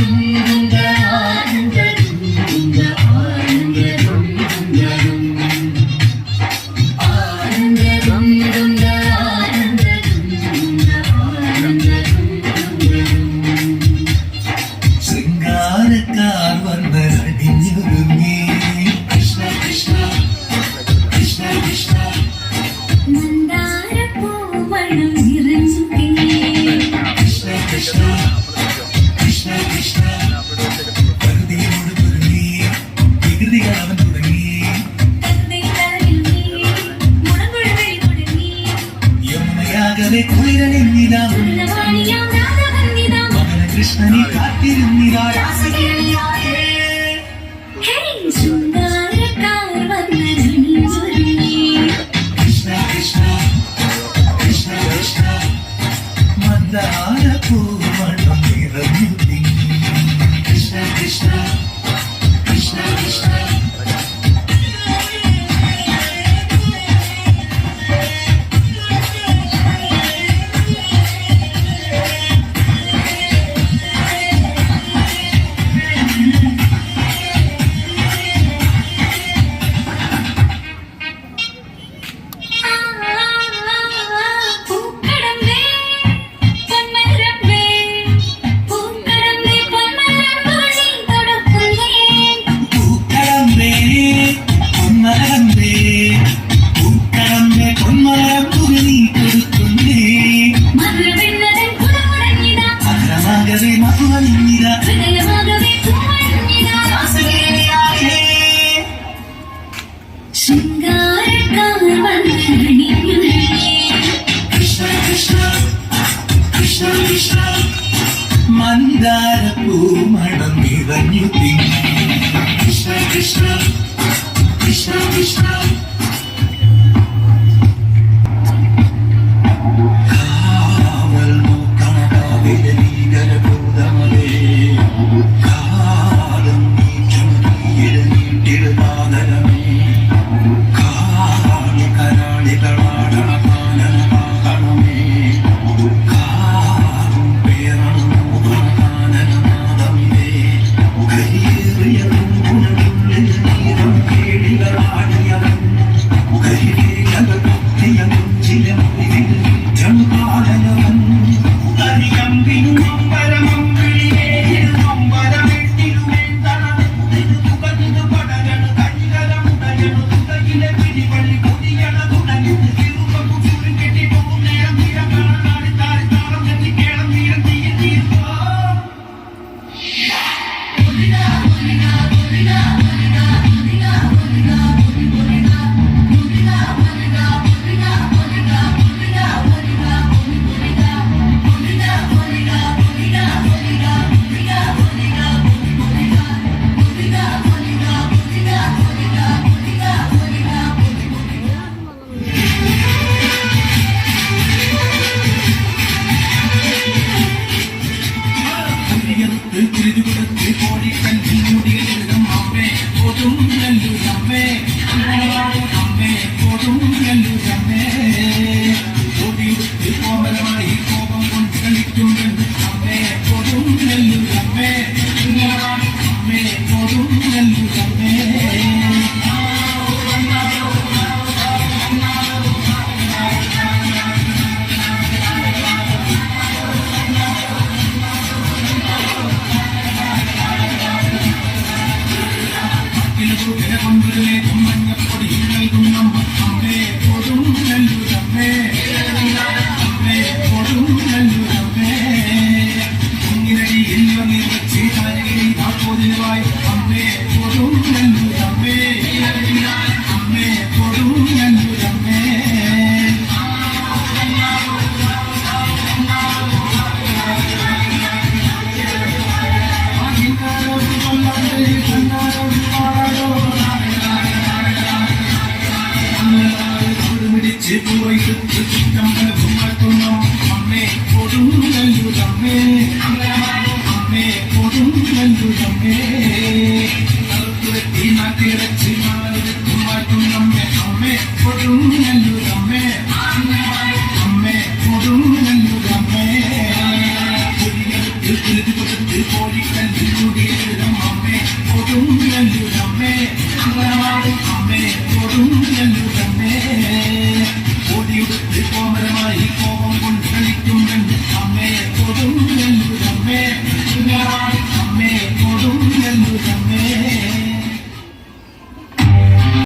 you. ಕೃಷ್ಣನೇ ಕುಳಿರಲೆನ್ನಿದ ಮಗನ ಕೃಷ್ಣನೇ ಕಾತ್ತಿರೆನ್ನಿದ ಕೃಷ್ಣ ಕೃಷ್ಣ ಕೃಷ್ಣ ಕೃಷ್ಣ ಮಂದಾರ ಪೂ കാന്താരപ്പൂമണം നിറഞ്ഞു തിങ്ങി. കൃഷ്ണ കൃഷ്ണ കൃഷ്ണ കൃഷ്ണ. കാലം നീ ചുമ നീ ഇട നീട്ടിടുമാനമേ திருவிடத்து கோடி கல்வி முடிய